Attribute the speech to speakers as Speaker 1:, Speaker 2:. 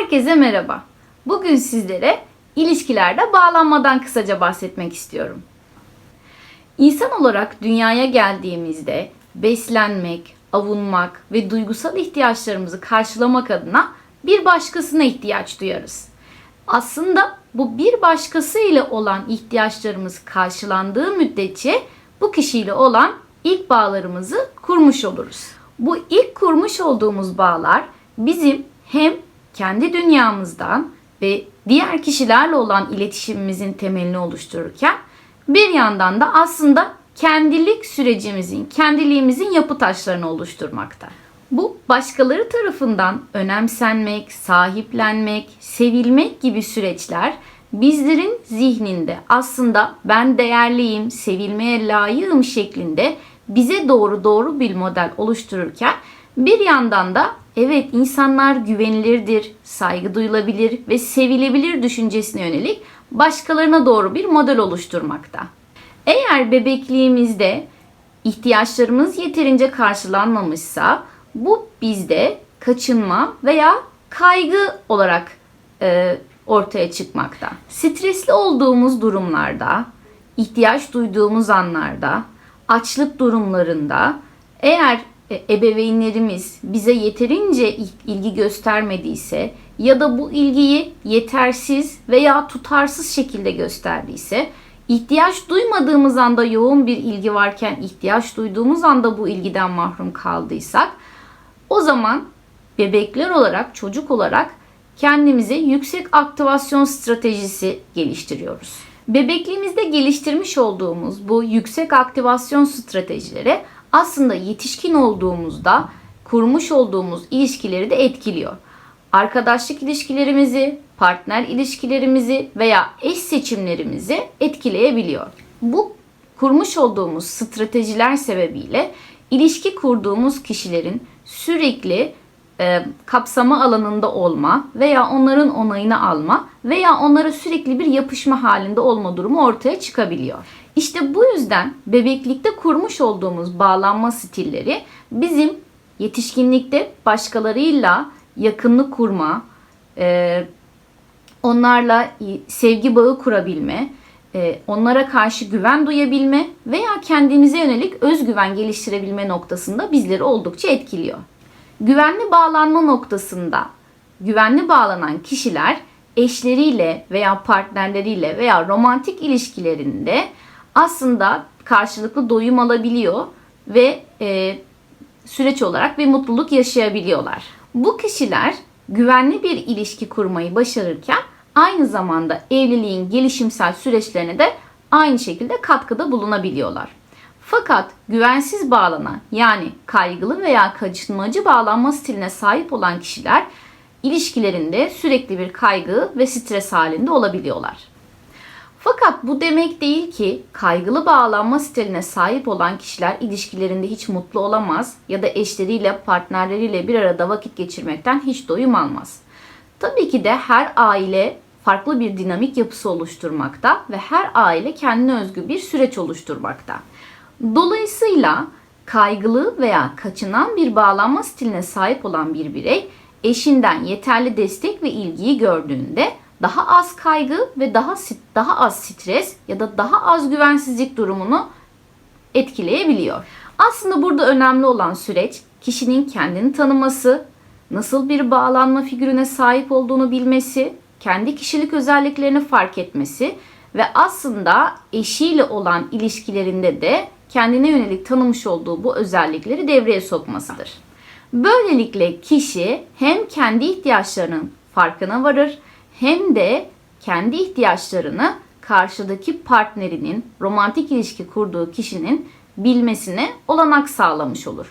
Speaker 1: Herkese merhaba. Bugün sizlere ilişkilerde bağlanmadan kısaca bahsetmek istiyorum. İnsan olarak dünyaya geldiğimizde beslenmek, avunmak ve duygusal ihtiyaçlarımızı karşılamak adına bir başkasına ihtiyaç duyarız. Aslında bu bir başkası ile olan ihtiyaçlarımız karşılandığı müddetçe bu kişiyle olan ilk bağlarımızı kurmuş oluruz. Bu ilk kurmuş olduğumuz bağlar bizim hem kendi dünyamızdan ve diğer kişilerle olan iletişimimizin temelini oluştururken bir yandan da aslında kendilik sürecimizin, kendiliğimizin yapı taşlarını oluşturmakta. Bu başkaları tarafından önemsenmek, sahiplenmek, sevilmek gibi süreçler bizlerin zihninde aslında ben değerliyim, sevilmeye layığım şeklinde bize doğru doğru bir model oluştururken bir yandan da evet insanlar güvenilirdir, saygı duyulabilir ve sevilebilir düşüncesine yönelik başkalarına doğru bir model oluşturmakta. Eğer bebekliğimizde ihtiyaçlarımız yeterince karşılanmamışsa bu bizde kaçınma veya kaygı olarak e, ortaya çıkmakta. Stresli olduğumuz durumlarda, ihtiyaç duyduğumuz anlarda, açlık durumlarında eğer ebeveynlerimiz bize yeterince ilgi göstermediyse ya da bu ilgiyi yetersiz veya tutarsız şekilde gösterdiyse ihtiyaç duymadığımız anda yoğun bir ilgi varken ihtiyaç duyduğumuz anda bu ilgiden mahrum kaldıysak o zaman bebekler olarak, çocuk olarak kendimize yüksek aktivasyon stratejisi geliştiriyoruz. Bebekliğimizde geliştirmiş olduğumuz bu yüksek aktivasyon stratejileri aslında yetişkin olduğumuzda kurmuş olduğumuz ilişkileri de etkiliyor. Arkadaşlık ilişkilerimizi, partner ilişkilerimizi veya eş seçimlerimizi etkileyebiliyor. Bu kurmuş olduğumuz stratejiler sebebiyle ilişki kurduğumuz kişilerin sürekli e, kapsama alanında olma veya onların onayını alma veya onlara sürekli bir yapışma halinde olma durumu ortaya çıkabiliyor. İşte bu yüzden bebeklikte kurmuş olduğumuz bağlanma stilleri bizim yetişkinlikte başkalarıyla yakınlık kurma, e, onlarla sevgi bağı kurabilme, e, onlara karşı güven duyabilme veya kendimize yönelik özgüven geliştirebilme noktasında bizleri oldukça etkiliyor. Güvenli bağlanma noktasında güvenli bağlanan kişiler eşleriyle veya partnerleriyle veya romantik ilişkilerinde aslında karşılıklı doyum alabiliyor ve e, süreç olarak bir mutluluk yaşayabiliyorlar. Bu kişiler güvenli bir ilişki kurmayı başarırken aynı zamanda evliliğin gelişimsel süreçlerine de aynı şekilde katkıda bulunabiliyorlar. Fakat güvensiz bağlanan yani kaygılı veya kaçınmacı bağlanma stiline sahip olan kişiler ilişkilerinde sürekli bir kaygı ve stres halinde olabiliyorlar. Fakat bu demek değil ki kaygılı bağlanma stiline sahip olan kişiler ilişkilerinde hiç mutlu olamaz ya da eşleriyle, partnerleriyle bir arada vakit geçirmekten hiç doyum almaz. Tabii ki de her aile farklı bir dinamik yapısı oluşturmakta ve her aile kendine özgü bir süreç oluşturmakta. Dolayısıyla kaygılı veya kaçınan bir bağlanma stiline sahip olan bir birey eşinden yeterli destek ve ilgiyi gördüğünde daha az kaygı ve daha daha az stres ya da daha az güvensizlik durumunu etkileyebiliyor. Aslında burada önemli olan süreç kişinin kendini tanıması, nasıl bir bağlanma figürüne sahip olduğunu bilmesi, kendi kişilik özelliklerini fark etmesi ve aslında eşiyle olan ilişkilerinde de kendine yönelik tanımış olduğu bu özellikleri devreye sokmasıdır. Böylelikle kişi hem kendi ihtiyaçlarının farkına varır hem de kendi ihtiyaçlarını karşıdaki partnerinin romantik ilişki kurduğu kişinin bilmesine olanak sağlamış olur.